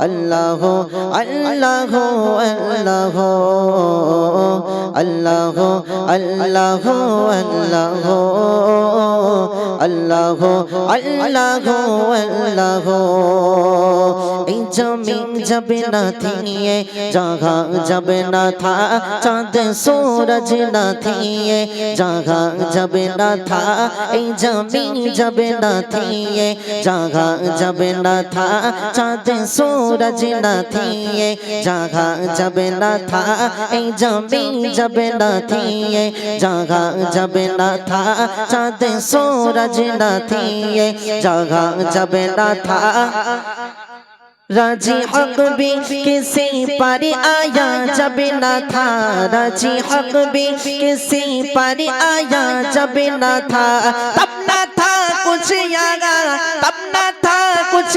আল্লাহ আল্লাহ আল্লাহ আল্লাহ আল্লাহ আল্লাহ আল্লাহ এই জমিন যাবে না থিয়ে জাগা যাবে না থা, চাঁদ সূরজ না থিয়ে জাগা যাবে না থা, এই জমিন যাবে না থিয়ে জাগা যাবে না থা, চাঁদ सूरज न थिए जगह जब न था ऐ जब न थिए जगह जब न था चाँद सूरज न थिए जगह जब न था। राज़ी हक भी किसी पर आया जब न था। राज़ी हक भी किसी पर आया जब न था। तब न था कुछ आगा तब न था कुछ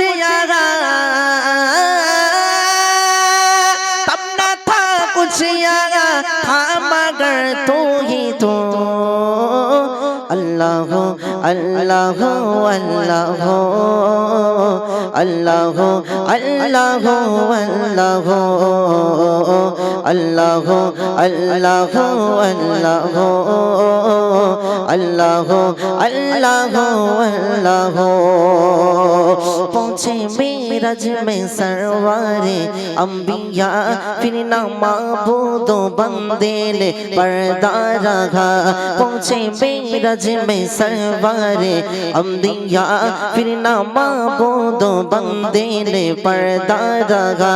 مگر تو ہی تو اللہ ہو اللہ ہو اللہ ہو اللہ ہو اللہ ہو اللہ ہو আল্লাহ আল্লাহ আল্লাহ আল্লাহ আল্লাহ আল্লাহ পৌঁছে মেরাজ মে সরওয়ারে अम्बिया फिर नमा बूदो बंदेल पर्दा रहा पहुँचे मेरज में सरवारे अम्बिया फिर नमा बूदो बंदेल पर्दा रहा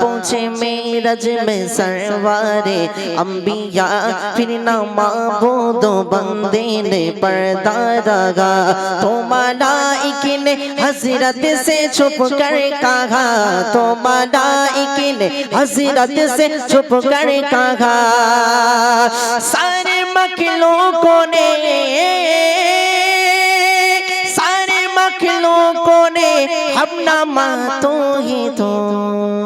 पहुँचे मेरज में सर सरवारे अम्बिया फिर ना माबूदो बंदे ने पर्दा रखा तो मलाइक ने हज़रत से छुप कर कहा तो मलाइक ने हज़रत से छुप कर कहा सारे मखलूकों ने सारे मखलूकों ने अपना माँ तो ही तो।